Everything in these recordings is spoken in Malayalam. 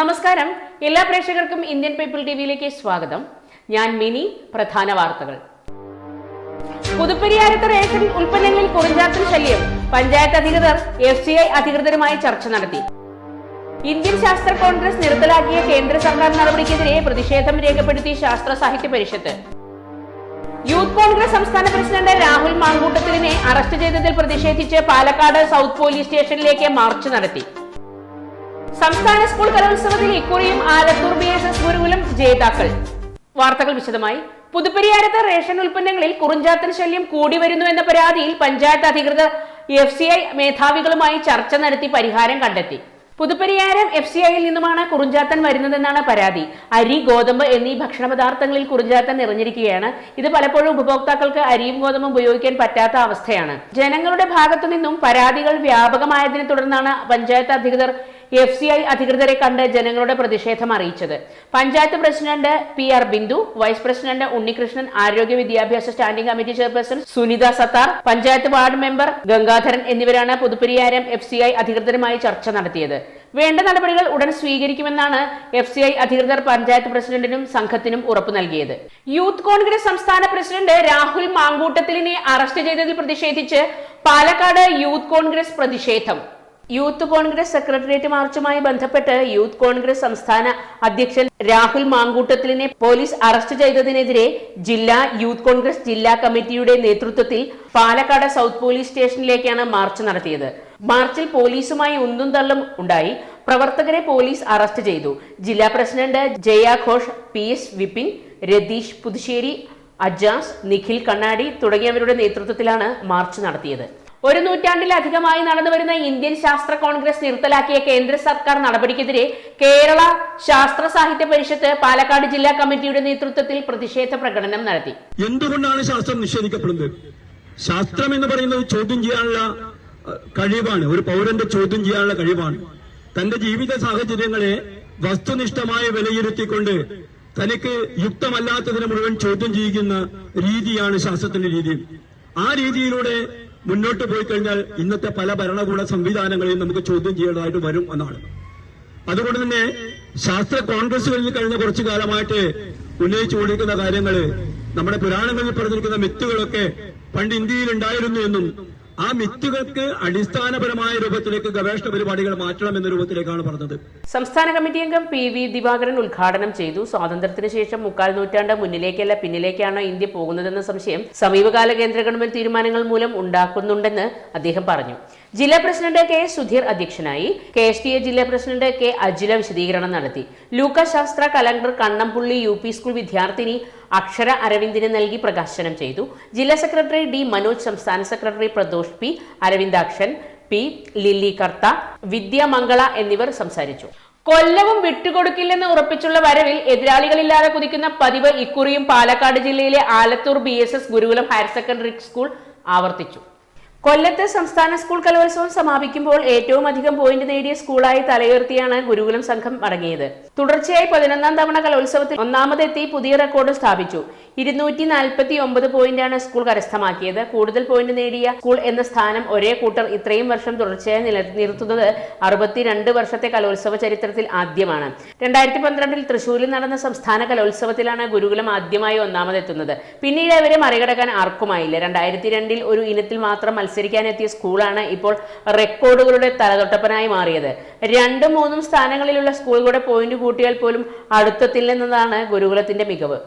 നമസ്കാരം. എല്ലാ പ്രേക്ഷകർക്കും ഇന്ത്യൻ പീപ്പിൾ ടിവിയിലേക്ക് സ്വാഗതം. ഞാൻ മിനി പ്രധാന വാർത്തകൾ. പുതുപ്പരിയാരത്ത് റേഷൻ ഉൽപ്പന്നങ്ങളിൽ കുറിഞ്ചാത്തൻ ശല്യം. പഞ്ചായത്ത് അധികൃതർ എഫ് സി ഐ അധികൃതരുമായി ചർച്ച നടത്തി. ഇന്ത്യൻ ശാസ്ത്ര കോൺഗ്രസ് നിർത്തലാക്കിയ കേന്ദ്ര സർക്കാർ നടപടിക്കെതിരെ പ്രതിഷേധം രേഖപ്പെടുത്തി ശാസ്ത്ര സാഹിത്യ പരിഷത്ത്. യൂത്ത് കോൺഗ്രസ് സംസ്ഥാന പ്രസിഡന്റ് രാഹുൽ മാങ്കൂട്ടത്തിലിനെ അറസ്റ്റ് ചെയ്തതിൽ പ്രതിഷേധിച്ച് പാലക്കാട് സൗത്ത് പോലീസ് സ്റ്റേഷനിലേക്ക് മാർച്ച് നടത്തി. സംസ്ഥാന സ്കൂൾ കലോത്സവത്തിൽ ഇക്കുറിയും Alathur B S S Gurukulam ജേതാക്കൾ. വാർത്തകൾ വിശദമായി. പുതുപ്പരിയാരത്ത് റേഷൻ ഉൽപ്പന്നങ്ങളിൽ കുറുഞ്ചാത്തൻ ശല്യം കൂടി വരുന്നു എന്ന പരാതിയിൽ പഞ്ചായത്ത് അധികൃതർ എഫ് സി ഐ മേധാവികളുമായി ചർച്ച നടത്തി പരിഹാരം കണ്ടെത്തി. പുതുപ്പരിയാരം എഫ് സി ഐയിൽ നിന്നുമാണ് കുറുഞ്ചാത്തൻ വരുന്നതെന്നാണ് പരാതി. അരി ഗോതമ്പ് എന്നീ ഭക്ഷണ പദാർത്ഥങ്ങളിൽ കുറുഞ്ചാത്തൻ നിറഞ്ഞിരിക്കുകയാണ്. ഇത് പലപ്പോഴും ഉപഭോക്താക്കൾക്ക് അരിയും ഗോതമ്പും ഉപയോഗിക്കാൻ പറ്റാത്ത അവസ്ഥയാണ്. ജനങ്ങളുടെ ഭാഗത്തു നിന്നും പരാതികൾ വ്യാപകമായതിനെ തുടർന്നാണ് പഞ്ചായത്ത് അധികൃതർ എഫ് സി ഐ അധികൃതരെ കണ്ട് ജനങ്ങളുടെ പ്രതിഷേധം അറിയിച്ചത്. Panchayat president P R Bindu vice president Unnikrishnan ആരോഗ്യ വിദ്യാഭ്യാസ standing committee chairperson Sunitha Sattar panchayat ward member Gangadharan എന്നിവരാണ് പുതുപ്പരിയാരം എഫ് സി ഐ അധികൃതരുമായി ചർച്ച നടത്തിയത്. വേണ്ട നടപടികൾ ഉടൻ സ്വീകരിക്കുമെന്നാണ് എഫ് സി ഐ അധികൃതർ പഞ്ചായത്ത് പ്രസിഡന്റിനും സംഘത്തിനും ഉറപ്പു നൽകിയത്. യൂത്ത് കോൺഗ്രസ് സംസ്ഥാന പ്രസിഡന്റ് രാഹുൽ മാങ്കൂട്ടത്തിലിനെ അറസ്റ്റ് ചെയ്തതിൽ പ്രതിഷേധിച്ച് പാലക്കാട് യൂത്ത് കോൺഗ്രസ് പ്രതിഷേധം. യൂത്ത് കോൺഗ്രസ് സെക്രട്ടേറിയറ്റ് മാർച്ചുമായി ബന്ധപ്പെട്ട് യൂത്ത് കോൺഗ്രസ് സംസ്ഥാന അധ്യക്ഷൻ രാഹുൽ മാങ്കൂട്ടത്തിലിനെ പോലീസ് അറസ്റ്റ് ചെയ്തതിനെതിരെ ജില്ലാ യൂത്ത് കോൺഗ്രസ് ജില്ലാ കമ്മിറ്റിയുടെ നേതൃത്വത്തിൽ പാലക്കാട് സൗത്ത് പോലീസ് സ്റ്റേഷനിലേക്കാണ് മാർച്ച് നടത്തിയത്. മാർച്ചിൽ പോലീസുമായി ഉന്തും തള്ളും ഉണ്ടായി. പ്രവർത്തകരെ പോലീസ് അറസ്റ്റ് ചെയ്തു. ജില്ലാ president Jaya Ghosh P S Vipin Ratheesh Puthussery Ajas Nikhil Kannadi തുടങ്ങിയവരുടെ നേതൃത്വത്തിലാണ് മാർച്ച് നടത്തിയത്. ഒരു നൂറ്റാണ്ടിലധികമായി നടന്നുവരുന്ന ഇന്ത്യൻ ശാസ്ത്ര കോൺഗ്രസ് നിർത്തലാക്കിയ കേന്ദ്ര സർക്കാർ നടപടിക്കെതിരെ കേരള ശാസ്ത്ര സാഹിത്യ പരിഷത്ത് പാലക്കാട് ജില്ലാ കമ്മിറ്റിയുടെ നേതൃത്വത്തിൽ പ്രതിഷേധ പ്രകടനം നടത്തി. എന്തുകൊണ്ടാണ് ശാസ്ത്രം നിഷേധിക്കപ്പെടുന്നത്? ശാസ്ത്രം എന്ന് പറയുന്നത് ചോദ്യം ചെയ്യാനുള്ള കഴിവാണ്. ഒരു പൗരന്റെ ചോദ്യം ചെയ്യാനുള്ള കഴിവാണ്. തന്റെ ജീവിത സാഹചര്യങ്ങളെ വസ്തുനിഷ്ഠമായി വിലയിരുത്തിക്കൊണ്ട് തനിക്ക് യുക്തമല്ലാത്തതിനെ മുഴുവൻ ചോദ്യം ചെയ്യുന്ന രീതിയാണ് ശാസ്ത്രത്തിന്റെ രീതി. ആ രീതിയിലൂടെ മുന്നോട്ട് പോയി കഴിഞ്ഞാൽ ഇന്നത്തെ പല ഭരണകൂട സംവിധാനങ്ങളെയും നമുക്ക് ചോദ്യം ചെയ്യേണ്ടതായിട്ട് വരും എന്നാണ്. അതുകൊണ്ട് തന്നെ ശാസ്ത്ര കോൺഗ്രസുകളിൽ കഴിഞ്ഞ കുറച്ചു കാലമായിട്ട് ഉന്നയിച്ചു കൊണ്ടിരിക്കുന്ന കാര്യങ്ങൾ നമ്മുടെ പുരാണങ്ങളിൽ പറഞ്ഞിരിക്കുന്ന മിത്തുകളൊക്കെ പണ്ട് ഇന്ത്യയിൽ ഉണ്ടായിരുന്നു എന്നും ആ മിത്തുകൾക്ക് അടിസ്ഥാനപരമായ രൂപത്തിലേക്ക് ഗവേഷണ പരിപാടികൾ മാറ്റണം എന്ന രൂപത്തിലേക്കാണ് പറഞ്ഞത്. സംസ്ഥാന കമ്മിറ്റി അംഗം പി വി ദിവാകരൻ ഉദ്ഘാടനം ചെയ്തു. സ്വാതന്ത്ര്യത്തിന് ശേഷം മുക്കാൽ നൂറ്റാണ്ട് മുന്നിലേക്കല്ല പിന്നിലേക്കാണോ ഇന്ത്യ പോകുന്നതെന്ന സംശയം സമീപകാല കേന്ദ്ര ഗവൺമെന്റ് തീരുമാനങ്ങൾ മൂലം ഉണ്ടാക്കുന്നുണ്ടെന്ന് അദ്ദേഹം പറഞ്ഞു. ജില്ലാ പ്രസിഡന്റ് കെ സുധീർ അധ്യക്ഷനായി കെ എസ് ടി എ ജില്ലാ പ്രസിഡന്റ് കെ അജില വിശദീകരണം നടത്തി. ലൂക്ക ശാസ്ത്ര calendar Kannampully U P school വിദ്യാർത്ഥിനി അക്ഷര അരവിന്ദിന് നൽകി പ്രകാശനം ചെയ്തു. ജില്ലാ സെക്രട്ടറി ഡി മനോജ് സംസ്ഥാന secretary Pradosh P Aravindakshan P Lilly Kartha Vidyamangala എന്നിവർ സംസാരിച്ചു. കൊല്ലവും വിട്ടുകൊടുക്കില്ലെന്ന് ഉറപ്പിച്ചുള്ള വരവിൽ എതിരാളികളില്ലാതെ കുതിക്കുന്ന പതിവ് ഇക്കുറിയും പാലക്കാട് ജില്ലയിലെ Alathur B Gurukulam higher secondary school ആവർത്തിച്ചു. കൊല്ലത്ത് സംസ്ഥാന സ്കൂൾ കലോത്സവം സമാപിക്കുമ്പോൾ ഏറ്റവും അധികം പോയിന്റ് നേടിയ സ്കൂളായി തലയുയർത്തിയാണ് ഗുരുകുലം സംഘം മടങ്ങിയത്. തുടർച്ചയായി പതിനൊന്നാം തവണ കലോത്സവത്തിൽ ഒന്നാമതെത്തി പുതിയ റെക്കോർഡ് സ്ഥാപിച്ചു. ഇരുന്നൂറ്റി നാൽപ്പത്തി ഒമ്പത് പോയിന്റാണ് സ്കൂൾ കരസ്ഥമാക്കിയത്. കൂടുതൽ പോയിന്റ് നേടിയ സ്കൂൾ എന്ന സ്ഥാനം ഒരേ കൂട്ടർ ഇത്രയും വർഷം തുടർച്ചയായി നിലനിർത്തുന്നത് അറുപത്തിരണ്ട് വർഷത്തെ കലോത്സവ ചരിത്രത്തിൽ ആദ്യമാണ്. രണ്ടായിരത്തി പന്ത്രണ്ടിൽ തൃശൂരിൽ നടന്ന സംസ്ഥാന കലോത്സവത്തിലാണ് ഗുരുകുലം ആദ്യമായി ഒന്നാമതെത്തുന്നത്. പിന്നീട് അവരെ മറികടക്കാൻ ആർക്കുമായില്ല. രണ്ടായിരത്തി രണ്ടിൽ ഒരു ഇനത്തിൽ മാത്രം മത്സരിക്കാനെത്തിയ സ്കൂളാണ് ഇപ്പോൾ റെക്കോർഡുകളുടെ തലതൊട്ടപ്പനായി മാറിയത്. രണ്ടും മൂന്നും സ്ഥാനങ്ങളിലുള്ള സ്കൂളുകളുടെ പോയിന്റ് കൂട്ടിയാൽ പോലും അടുത്തെത്തില്ലെന്നതാണ് ഗുരുകുലത്തിന്റെ മികവ്.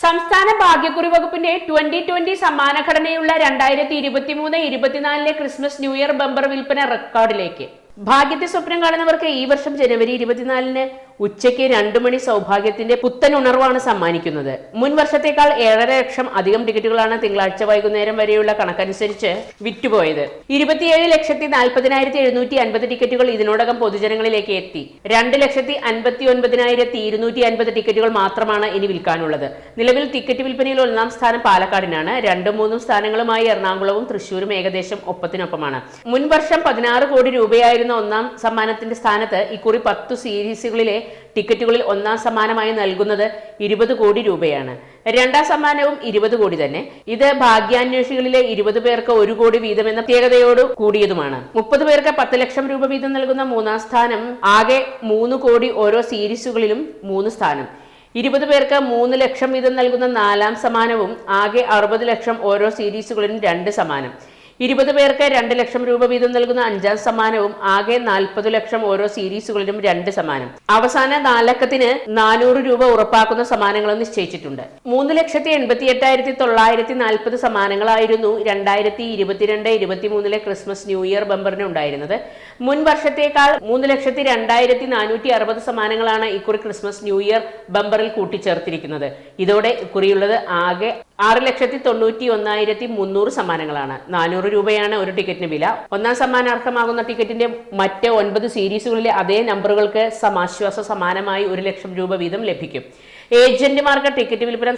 സംസ്ഥാന ഭാഗ്യക്കുറി വകുപ്പിന്റെ ട്വന്റി ട്വന്റി സമ്മാനഘടനയുള്ള രണ്ടായിരത്തി ഇരുപത്തി മൂന്ന് ഇരുപത്തിനാലിലെ ക്രിസ്മസ് ന്യൂ ഇയർ ബമ്പർ വിൽപ്പന റെക്കോർഡിലേക്ക്. ഭാഗ്യത്തെ സ്വപ്നം കാണുന്നവർക്ക് ഈ വർഷം ജനുവരി ഇരുപത്തിനാലിന് ഉച്ചയ്ക്ക് രണ്ടു മണി സൗഭാഗ്യത്തിന്റെ പുത്തൻ ഉണർവാണ് സമ്മാനിക്കുന്നത്. മുൻ വർഷത്തേക്കാൾ ഏഴര ലക്ഷം അധികം ടിക്കറ്റുകളാണ് തിങ്കളാഴ്ച വൈകുന്നേരം വരെയുള്ള കണക്കനുസരിച്ച് വിറ്റുപോയത്. ഇരുപത്തിയേഴ് ലക്ഷത്തി നാൽപ്പതിനായിരത്തി എഴുന്നൂറ്റി അൻപത് ടിക്കറ്റുകൾ ഇതിനോടകം പൊതുജനങ്ങളിലേക്ക് എത്തി. രണ്ട് ലക്ഷത്തി അൻപത്തി ഒൻപതിനായിരത്തി ഇരുന്നൂറ്റി അൻപത് ടിക്കറ്റുകൾ മാത്രമാണ് ഇനി വിൽക്കാനുള്ളത്. നിലവിൽ ടിക്കറ്റ് വിൽപ്പനയിൽ ഒന്നാം സ്ഥാനം പാലക്കാടിനാണ്. രണ്ടും മൂന്നും സ്ഥാനങ്ങളുമായി എറണാകുളവും തൃശൂരും ഏകദേശം ഒപ്പത്തിനൊപ്പമാണ്. മുൻവർഷം പതിനാറ് കോടി രൂപയായിരുന്ന ഒന്നാം സമ്മാനത്തിന്റെ സ്ഥാനത്ത് ഇക്കുറി പത്തു സീരീസുകളിലെ ടിക്കറ്റുകളിൽ ഒന്നാം സമ്മാനമായി നൽകുന്നത് ഇരുപത് കോടി രൂപയാണ്. രണ്ടാം സമ്മാനവും ഇരുപത് കോടി തന്നെ. ഇത് ഭാഗ്യാന്വേഷികളിലെ ഇരുപത് പേർക്ക് ഒരു കോടി വീതം എന്ന പ്രത്യേകതയോട് കൂടിയതുമാണ്. മുപ്പത് പേർക്ക് പത്ത് ലക്ഷം രൂപ വീതം നൽകുന്ന മൂന്നാം സ്ഥാനം ആകെ മൂന്ന് കോടി ഓരോ സീരീസുകളിലും മൂന്ന് സ്ഥാനം. ഇരുപത് പേർക്ക് മൂന്ന് ലക്ഷം വീതം നൽകുന്ന നാലാം സമ്മാനവും ആകെ അറുപത് ലക്ഷം ഓരോ സീരീസുകളിലും രണ്ട് സമ്മാനം. ഇരുപത് പേർക്ക് രണ്ട് ലക്ഷം രൂപ വീതം നൽകുന്ന അഞ്ചാം സമ്മാനവും ആകെ നാൽപ്പത് ലക്ഷം ഓരോ സീരീസുകളിലും രണ്ട് സമ്മാനം. അവസാന നാലക്കത്തിന് നാനൂറ് രൂപ ഉറപ്പാക്കുന്ന സമ്മാനങ്ങളും നിശ്ചയിച്ചിട്ടുണ്ട്. മൂന്ന് ലക്ഷത്തി എൺപത്തി എട്ടായിരത്തി തൊള്ളായിരത്തി നാൽപ്പത് സമ്മാനങ്ങളായിരുന്നു രണ്ടായിരത്തി ഇരുപത്തിരണ്ട് ഇരുപത്തിമൂന്നിലെ ക്രിസ്മസ് ന്യൂ ഇയർ ബമ്പറിന് ഉണ്ടായിരുന്നത്. മുൻ വർഷത്തേക്കാൾ മൂന്ന് ലക്ഷത്തി രണ്ടായിരത്തി നാനൂറ്റി അറുപത് സമ്മാനങ്ങളാണ് ഇക്കുറി ക്രിസ്മസ് ന്യൂ ഇയർ ബമ്പറിൽ കൂട്ടിച്ചേർത്തിരിക്കുന്നത്. ഇതോടെ ഇക്കുറിയുള്ളത് ആകെ ആറ് ലക്ഷത്തി തൊണ്ണൂറ്റി ഒന്നായിരത്തി മുന്നൂറ് സമ്മാനങ്ങളാണ്. നാനൂറ് രൂപയാണ് ഒരു ടിക്കറ്റിന് വില. ഒന്നാം സമ്മാനം അർഹമാകുന്ന ടിക്കറ്റിന്റെ മറ്റ് ഒൻപത് സീരീസുകളിലെ അതേ നമ്പറുകൾക്ക് സമാശ്വാസ സമാനമായി ഒരു ലക്ഷം രൂപ വീതം ലഭിക്കും. ഏജന്റുമാർക്ക് ടിക്കറ്റ് വിൽപ്പന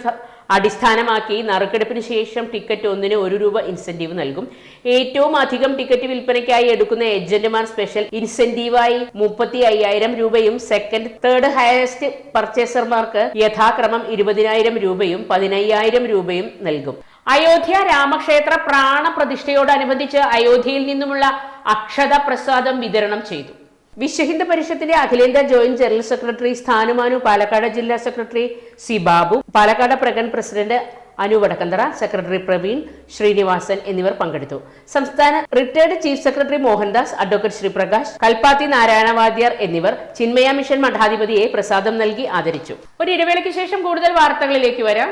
അടിസ്ഥാനമാക്കി നറുക്കെടുപ്പിന് ശേഷം ടിക്കറ്റ് ഒന്നിന് ഒരു രൂപ ഇൻസെന്റീവ് നൽകും. ഏറ്റവും അധികം ടിക്കറ്റ് വിൽപ്പനയ്ക്കായി എടുക്കുന്ന ഏജന്റുമാർ സ്പെഷ്യൽ ഇൻസെന്റീവായി മുപ്പത്തി അയ്യായിരം രൂപയും സെക്കൻഡ് തേർഡ് ഹയസ്റ്റ് പർച്ചേസർമാർക്ക് യഥാക്രമം ഇരുപതിനായിരം രൂപയും പതിനയ്യായിരം രൂപയും നൽകും. അയോധ്യ രാമക്ഷേത്ര പ്രാണപ്രതിഷ്ഠയോടനുബന്ധിച്ച് അയോധ്യയിൽ നിന്നുമുള്ള അക്ഷത പ്രസാദം വിതരണം ചെയ്തു. വിശ്വഹിന്ദു പരിഷത്തിന്റെ അഖിലേന്ത്യാ ജോയിന്റ് ജനറൽ സെക്രട്ടറി സ്ഥാനുമാനു പാലക്കാട് ജില്ലാ സെക്രട്ടറി സി ബാബു പാലക്കാട് പ്രകൻ പ്രസിഡന്റ് അനു വടക്കന്തറ സെക്രട്ടറി പ്രവീൺ ശ്രീനിവാസൻ എന്നിവർ പങ്കെടുത്തു. സംസ്ഥാന retired chief secretary Mohandas advocate Sreeprakash Kalpathy നാരായണവാദ്യർ എന്നിവർ ചിന്മയ മിഷൻ മഠാധിപതിയെ പ്രസാദം നൽകി ആദരിച്ചു. ഒരു ഇടവേളയ്ക്ക് ശേഷം കൂടുതൽ വാർത്തകളിലേക്ക് വരാം.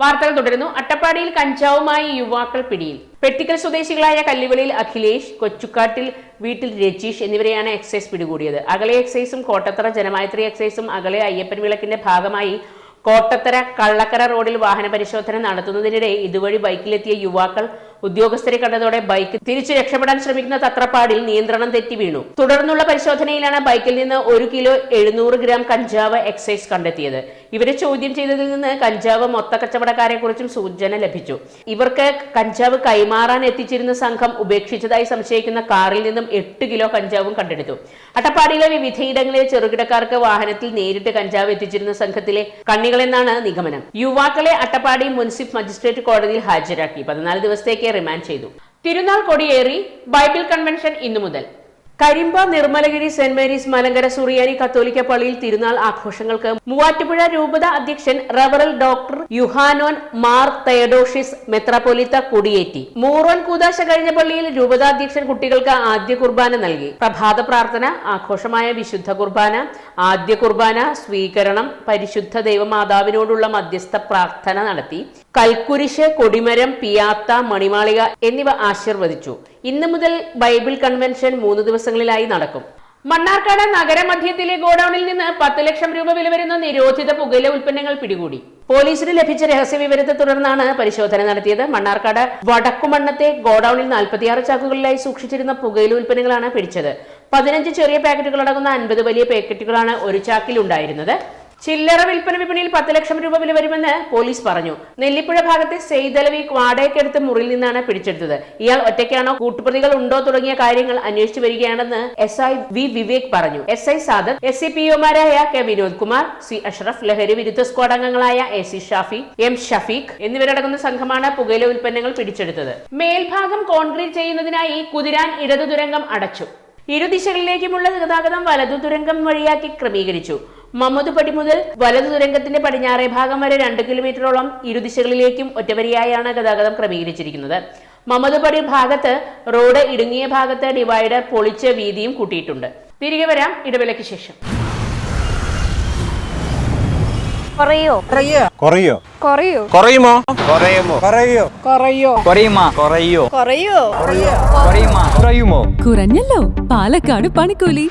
വാർത്തകൾ തുടരുന്നു. അട്ടപ്പാടിയിൽ കഞ്ചാവുമായി യുവാക്കൾ പിടിയിൽ. പെട്ടിക്കൽ സ്വദേശികളായ കല്ലുവളിയിൽ അഖിലേഷ് കൊച്ചുക്കാട്ടിൽ വീട്ടിൽ രജീഷ് എന്നിവരെയാണ് എക്സൈസ് പിടികൂടിയത്. അകലെ എക്സൈസും കോട്ടത്തറ ജനമായത്രി എക്സൈസും അകലെ അയ്യപ്പൻ വിളക്കിന്റെ ഭാഗമായി കോട്ടത്തറ കള്ളക്കര റോഡിൽ വാഹന പരിശോധന നടത്തുന്നതിനിടെ ഇതുവഴി ബൈക്കിലെത്തിയ യുവാക്കൾ ഉദ്യോഗസ്ഥരെ കണ്ടതോടെ ബൈക്ക് തിരിച്ചു രക്ഷപ്പെടാൻ ശ്രമിക്കുന്ന തത്രപ്പാടിൽ നിയന്ത്രണം തെറ്റി വീണു. തുടർന്നുള്ള പരിശോധനയിലാണ് ബൈക്കിൽ നിന്ന് ഒരു കിലോ എഴുന്നൂറ് ഗ്രാം കഞ്ചാവ് എക്സൈസ് കണ്ടെത്തിയത്. ഇവരെ ചോദ്യം ചെയ്തതിൽ നിന്ന് കഞ്ചാവ് മൊത്ത കച്ചവടക്കാരെ കുറിച്ചും സൂചന ലഭിച്ചു. ഇവർക്ക് കഞ്ചാവ് കൈമാറാൻ എത്തിച്ചിരുന്ന സംഘം ഉപേക്ഷിച്ചതായി സംശയിക്കുന്ന കാറിൽ നിന്നും എട്ട് കിലോ കഞ്ചാവും കണ്ടെടുത്തു. അട്ടപ്പാടിയിലെ വിവിധയിടങ്ങളിലെ ചെറുകിടക്കാർക്ക് വാഹനത്തിൽ നേരിട്ട് കഞ്ചാവ് എത്തിച്ചിരുന്ന സംഘത്തിലെ കണ്ണികളെന്നാണ് നിഗമനം. യുവാക്കളെ അട്ടപ്പാടി മുൻസിഫ് മജിസ്ട്രേറ്റ് കോടതിയിൽ ഹാജരാക്കി. പതിനാല് ദിവസത്തേക്ക് റിമാൻഡ് ചെയ്തു. തിരുനാൾ കൊടിയേറി ബൈബിൾ കൺവെൻഷൻ ഇന്നു മുതൽ. കരിമ്പ നിർമ്മലഗിരി സെന്റ് മേരീസ് മലങ്കര സുറിയാനി കത്തോലിക്ക പള്ളിയിൽ തിരുനാൾ ആഘോഷങ്ങൾക്ക് മൂവാറ്റുപുഴ രൂപത അധ്യക്ഷൻ റവറൽ ഡോക്ടർ യുഹാനോൻ മാർ തയഡോഷിസ് മെത്രാപൊലിത്ത കൊടിയേറ്റി. മൂറോൻ കൂതാശ കഴിഞ്ഞ പള്ളിയിൽ രൂപതാധ്യക്ഷൻ കുട്ടികൾക്ക് ആദ്യ കുർബാന നൽകി. പ്രഭാത പ്രാർത്ഥന ആഘോഷമായ വിശുദ്ധ കുർബാന ആദ്യ കുർബാന സ്വീകരണം പരിശുദ്ധ ദൈവമാതാവിനോടുള്ള മധ്യസ്ഥ പ്രാർത്ഥന നടത്തി. കൽക്കുരിശ് കൊടിമരം പിയാത്ത മണിമാളിക എന്നിവ ആശീർവദിച്ചു. ഇന്ന് മുതൽ ബൈബിൾ കൺവെൻഷൻ മൂന്ന് ദിവസങ്ങളിലായി നടക്കും. മണ്ണാർക്കാട് നഗരമധ്യത്തിലെ ഗോഡൌണിൽ നിന്ന് പത്ത് ലക്ഷം രൂപ വില വരുന്ന നിരോധിത പുകയില ഉൽപ്പന്നങ്ങൾ പിടികൂടി. പോലീസിന് ലഭിച്ച രഹസ്യ വിവരത്തെ തുടർന്നാണ് പരിശോധന നടത്തിയത്. മണ്ണാർക്കാട് വടക്കുമണ്ണത്തെ ഗോഡൌണിൽ നാൽപ്പത്തിയാറ് ചാക്കുകളിലായി സൂക്ഷിച്ചിരുന്ന പുകയില ഉൽപ്പന്നങ്ങളാണ് പിടിച്ചത്. പതിനഞ്ച് ചെറിയ പാക്കറ്റുകൾ അടങ്ങുന്ന അൻപത് വലിയ പാക്കറ്റുകളാണ് ഒരു ചാക്കിൽ ഉണ്ടായിരുന്നത്. ചില്ലറ വിൽപ്പന വിപണിയിൽ പത്ത് ലക്ഷം രൂപ വില വരുമെന്ന് പോലീസ് പറഞ്ഞു. നെല്ലിപ്പുഴ ഭാഗത്തെ സെയ്തലവി വാടകയ്ക്കെടുത്ത് മുറിയിൽ നിന്നാണ് പിടിച്ചെടുത്തത്. ഇയാൾ ഒറ്റയ്ക്കാണോ കൂട്ടുപ്രതികൾ ഉണ്ടോ തുടങ്ങിയ കാര്യങ്ങൾ അന്വേഷിച്ചു വരികയാണെന്ന് എസ് ഐ വി വിവേക് പറഞ്ഞു. S I Sadath S C P ഒമാരായ K Vinod Kumar C Ashraf ലഹരി വിരുദ്ധ സ്ക്വാഡ് അംഗങ്ങളായ A C Shafi M Shafeeq എന്നിവരടങ്ങുന്ന സംഘമാണ് പുകയില ഉൽപ്പന്നങ്ങൾ പിടിച്ചെടുത്തത്. മേൽഭാഗം കോൺക്രീറ്റ് ചെയ്യുന്നതിനായി കുതിരാൻ ഇടതു തുരങ്കം അടച്ചു. ഇരുദിശകളിലേക്കുമുള്ള ഗതാഗതം വലതു തുരങ്കം വഴിയാക്കി ക്രമീകരിച്ചു. മമ്മദുപടി മുതൽ വലതു തുരങ്കത്തിന്റെ പടിഞ്ഞാറേ ഭാഗം വരെ രണ്ട് കിലോമീറ്ററോളം ഇരുദിശകളിലേക്കും ഒറ്റവരിയായാണ് ഗതാഗതം ക്രമീകരിച്ചിരിക്കുന്നത്. മമ്മദുപടി ഭാഗത്ത് റോഡ് ഇടുങ്ങിയ ഭാഗത്ത് ഡിവൈഡർ പൊളിച്ച് വീതിയും കൂട്ടിയിട്ടുണ്ട്. തിരികെ വരാം ഇടവേളയ്ക്ക് ശേഷം. കുറയോ? കുറയോ? കുറയോ? കുറയുമോ? കുറയുമോ? കുറയോ? കുറയോ? കുറയുമോ? കുറയോ? കുറയോ? കുറയുമാ? കുറയുമോ? കുറഞ്ഞല്ലോ. പാലക്കാട് പണിക്കൂലി.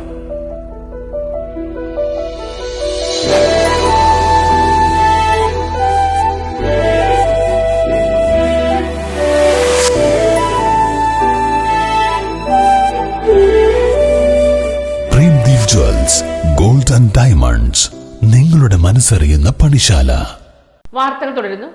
ഗോൾഡ് ആൻഡ് ഡയമണ്ട്സ് നിങ്ങളുടെ മനസ്സറിയുന്ന പണിശാല. വാർത്തകൾ തുടരുന്നു.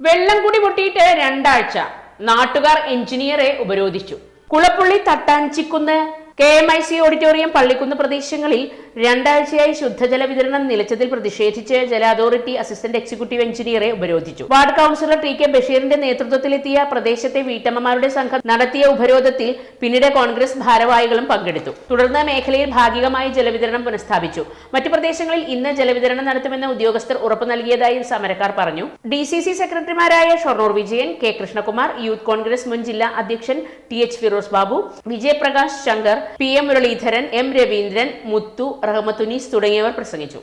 വെള്ളം കൂടി പൊട്ടിയിട്ട് രണ്ടാഴ്ച. നാട്ടുകാർ എഞ്ചിനീയറെ ഉപരോധിച്ചു. Kulappully Thattanchikkunnu K M I C auditorium Pallikkunnu പ്രദേശങ്ങളിൽ രണ്ടാഴ്ചയായി ശുദ്ധജല വിതരണം നിലച്ചതിൽ പ്രതിഷേധിച്ച് ജല അതോറിറ്റി അസിസ്റ്റന്റ് എക്സിക്യൂട്ടീവ് എഞ്ചിനീയറെ ഉപരോധിച്ചു. വാർഡ് കൌൺസിലർ ടി കെ ബഷീറിന്റെ നേതൃത്വത്തിലെത്തിയ പ്രദേശത്തെ വീട്ടമ്മമാരുടെ സംഘം നടത്തിയ ഉപരോധത്തിൽ പിന്നീട് കോൺഗ്രസ് ഭാരവാഹികളും പങ്കെടുത്തു. തുടർന്ന് മേഖലയിൽ ഭാഗികമായി ജലവിതരണം പുനഃസ്ഥാപിച്ചു. മറ്റു പ്രദേശങ്ങളിൽ ഇന്ന് ജലവിതരണം നടത്തുമെന്ന് ഉദ്യോഗസ്ഥർ ഉറപ്പു നൽകിയതായി സമരക്കാർ പറഞ്ഞു. ഡി സി സി സെക്രട്ടറിമാരായ ഷൊർണൂർ വിജയൻ കെ കൃഷ്ണകുമാർ യൂത്ത് കോൺഗ്രസ് മുൻ ജില്ലാ അധ്യക്ഷൻ T H Firoz Babu Vijayaprakash Shankar P M Muraleedharan M Raveendran Muthu Rahmathunees തുടങ്ങിയവർ പ്രസംഗിച്ചു.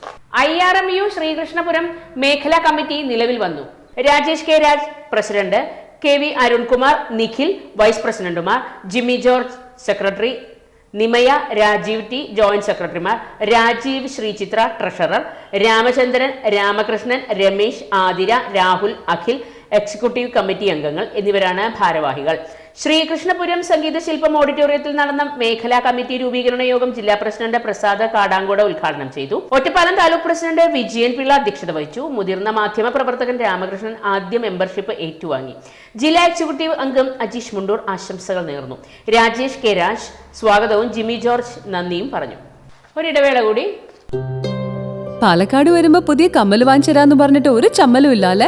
I R M U Sreekrishnapuram മേഖലാ കമ്മിറ്റി നിലവിൽ വന്നു. Rajesh K Raj president K V Arunkumar Nikhil vice പ്രസിഡന്റുമാർ Jimmy George secretary Nimaya Rajeev T joint സെക്രട്ടറിമാർ Rajeev Sreechithra treasurer Ramachandran Ramakrishnan Ramesh Athira Rahul Akhil executive committee അംഗങ്ങൾ എന്നിവരാണ് ഭാരവാഹികൾ. ശ്രീകൃഷ്ണപുരം സംഗീത ശില്പം ഓഡിറ്റോറിയത്തിൽ നടന്ന മേഖലാ കമ്മിറ്റി രൂപീകരണ യോഗം ജില്ലാ പ്രസിഡന്റ് പ്രസാദ് കാടാങ്കോട് ഉദ്ഘാടനം ചെയ്തു. ഒറ്റപ്പാലം താലൂക്ക് പ്രസിഡന്റ് വിജയൻ പിള്ള അധ്യക്ഷത വഹിച്ചു. മുതിർന്ന മാധ്യമ പ്രവർത്തകൻ രാമകൃഷ്ണൻ ആദ്യ മെമ്പർഷിപ്പ് ഏറ്റുവാങ്ങി. ജില്ലാ എക്സിക്യൂട്ടീവ് അംഗം അജീഷ് മുണ്ടൂർ ആശംസകൾ നേർന്നു. രാജേഷ് കെ രാജ് സ്വാഗതവും ജിമ്മി ജോർജ് നന്ദിയും പറഞ്ഞു. ഒരിടവേള കൂടി. പാലക്കാട് വരുമ്പോ പുതിയ കമ്മൽ വാങ്ങിച്ചരാന്ന് പറഞ്ഞിട്ട് ഒരു ചമ്മലും ഇല്ല അല്ലെ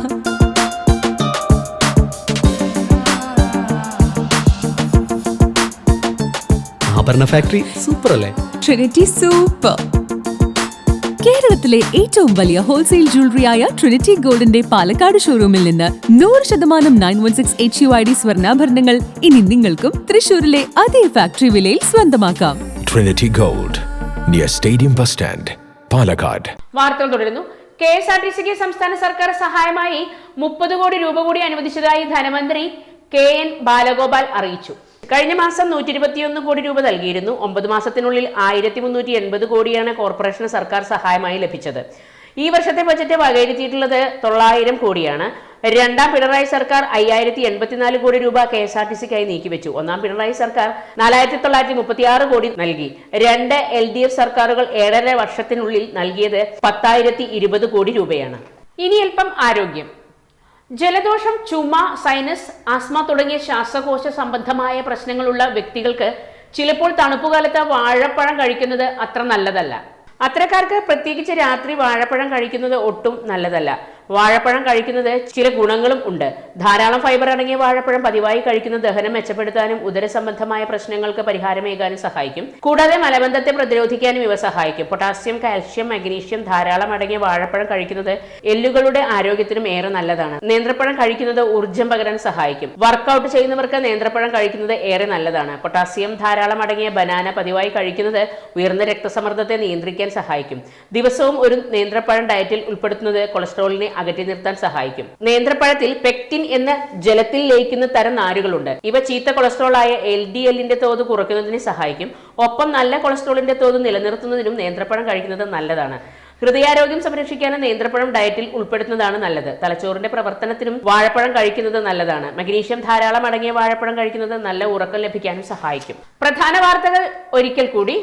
ആഭരണ ഫാക്ടറി സൂപ്പർ അല്ലേ? ട്രിനിറ്റി സൂപ്പർ കേരളത്തിലെ ഏറ്റവും വലിയ ഹോൾസെയിൽ ജ്വല്ലറിയായ ട്രിനിറ്റി ഗോൾഡിന്റെ പാലക്കാട് ഷോറൂമിൽ നിന്ന് നൂറ് ശതമാനം nine one six H U I D സ്വർണാഭരണങ്ങൾ ഇനി നിങ്ങൾക്കും തൃശൂരിലെ അതേ ഫാക്ടറി വിലയിൽ സ്വന്തമാക്കാം. Trinity gold near stadium bus stand Palakkad വാർത്തകൾ തുടരുന്നു. കെ എസ് ആർ ടി സിക്ക് സംസ്ഥാന സർക്കാർ സഹായമായി മുപ്പത് കോടി രൂപ കൂടി അനുവദിച്ചതായി ധനമന്ത്രി കെ എൻ ബാലഗോപാൽ അറിയിച്ചു. കഴിഞ്ഞ മാസം നൂറ്റി ഇരുപത്തിയൊന്ന് കോടി രൂപ നൽകിയിരുന്നു. ഒമ്പത് മാസത്തിനുള്ളിൽ ആയിരത്തി മുന്നൂറ്റി എൺപത് കോടിയാണ് കോർപ്പറേഷന് സർക്കാർ സഹായമായി ലഭിച്ചത്. ഈ വർഷത്തെ ബജറ്റ് വകയിരുത്തിയിട്ടുള്ളത് തൊള്ളായിരം കോടിയാണ്. രണ്ടാം പിണറായി സർക്കാർ അയ്യായിരത്തി എൺപത്തിനാല് കോടി രൂപ കെ എസ് ആർ ടി സിക്കായി നീക്കിവെച്ചു. ഒന്നാം പിണറായി സർക്കാർ നാലായിരത്തി തൊള്ളായിരത്തി മുപ്പത്തി ആറ് കോടി നൽകി. രണ്ട് എൽ ഡി എഫ് സർക്കാരുകൾ ഏഴര വർഷത്തിനുള്ളിൽ നൽകിയത് പത്തായിരത്തി ഇരുപത് കോടി രൂപയാണ്. ഇനി അല്പം ആരോഗ്യം. ജലദോഷം ചുമ സൈനസ് ആസ്മ തുടങ്ങിയ ശ്വാസകോശ സംബന്ധമായ പ്രശ്നങ്ങളുള്ള വ്യക്തികൾക്ക് ചിലപ്പോൾ തണുപ്പുകാലത്ത് വാഴപ്പഴം കഴിക്കുന്നത് അത്ര നല്ലതല്ല. അത്തരക്കാർക്ക് പ്രത്യേകിച്ച് രാത്രി വാഴപ്പഴം കഴിക്കുന്നത് ഒട്ടും നല്ലതല്ല. വാഴപ്പഴം കഴിക്കുന്നത് ചില ഗുണങ്ങളും ഉണ്ട്. ധാരാളം ഫൈബർ അടങ്ങിയ വാഴപ്പഴം പതിവായി കഴിക്കുന്ന ദഹനം മെച്ചപ്പെടുത്താനും ഉദര സംബന്ധമായ പ്രശ്നങ്ങൾക്ക് പരിഹാരമേകാനും സഹായിക്കും. കൂടാതെ മലബന്ധത്തെ പ്രതിരോധിക്കാനും ഇവ സഹായിക്കും. പൊട്ടാസ്യം കാൽഷ്യം മഗ്നീഷ്യം ധാരാളം അടങ്ങിയ വാഴപ്പഴം കഴിക്കുന്നത് എല്ലുകളുടെ ആരോഗ്യത്തിനും ഏറെ നല്ലതാണ്. നേന്ത്രപ്പഴം കഴിക്കുന്നത് ഊർജം പകരാൻ സഹായിക്കും. വർക്കൗട്ട് ചെയ്യുന്നവർക്ക് നേന്ത്രപ്പഴം കഴിക്കുന്നത് ഏറെ നല്ലതാണ്. പൊട്ടാസ്യം ധാരാളം അടങ്ങിയ ബനാന പതിവായി കഴിക്കുന്നത് ഉയർന്ന രക്തസമ്മർദ്ദത്തെ നിയന്ത്രിക്കാൻ സഹായിക്കും. ദിവസവും ഒരു നേന്ത്രപ്പഴം ഡയറ്റിൽ ഉൾപ്പെടുത്തുന്നത് കൊളസ്ട്രോളിനെ അകറ്റി നിർത്താൻ സഹായിക്കും. നേന്ത്രപ്പഴത്തിൽ പെക്റ്റിൻ എന്ന ജലത്തിൽ ലയിക്കുന്ന തരം നാരുകളുണ്ട്. ഇവ ചീത്ത കൊളസ്ട്രോൾ ആയ എൽ ഡി എല്ലിന്റെ തോത് കുറയ്ക്കുന്നതിന് സഹായിക്കും. ഒപ്പം നല്ല കൊളസ്ട്രോളിന്റെ തോത് നിലനിർത്തുന്നതിനും നേന്ത്രപ്പഴം കഴിക്കുന്നത് നല്ലതാണ്. ഹൃദയാരോഗ്യം സംരക്ഷിക്കാൻ നേന്ത്രപ്പഴം ഡയറ്റിൽ ഉൾപ്പെടുത്തുന്നതാണ് നല്ലത്. തലച്ചോറിന്റെ പ്രവർത്തനത്തിനും വാഴപ്പഴം കഴിക്കുന്നത് നല്ലതാണ്. മഗ്നീഷ്യം ധാരാളം അടങ്ങിയ വാഴപ്പഴം കഴിക്കുന്നത് നല്ല ഉറക്കം ലഭിക്കാനും സഹായിക്കും. പ്രധാന വാർത്തകൾ ഒരിക്കൽ കൂടി.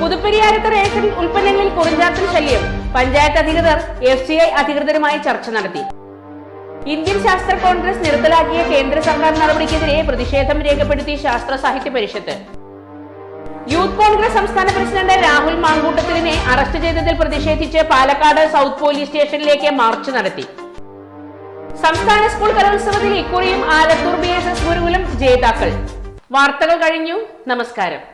പുതുപ്പരിയാരത്ത് റേഷൻ ഉൽപ്പന്നങ്ങളിൽ കുറിഞ്ചാത്തൻ ശല്യം. പഞ്ചായത്ത് അധികൃതർ എഫ് സി ഐ അധികൃതരുമായി ചർച്ച നടത്തി. ഇന്ത്യൻ ശാസ്ത്ര കോൺഗ്രസ് നിർത്തലാക്കിയ കേന്ദ്ര സർക്കാർ നടപടിക്കെതിരെ പ്രതിഷേധം രേഖപ്പെടുത്തി ശാസ്ത്ര സാഹിത്യ പരിഷത്ത്. യൂത്ത് കോൺഗ്രസ് സംസ്ഥാന പ്രസിഡന്റ് രാഹുൽ മാങ്കൂട്ടത്തിലിനെ അറസ്റ്റ് ചെയ്തതിൽ പ്രതിഷേധിച്ച് പാലക്കാട് സൗത്ത് പോലീസ് സ്റ്റേഷനിലേക്ക് മാർച്ച് നടത്തി. സംസ്ഥാന സ്കൂൾ കലോത്സവത്തിൽ ഇക്കുറിയും Alathur B S S Gurukulam ജേതാക്കൾ. വാർത്തകൾ കഴിഞ്ഞു. നമസ്കാരം.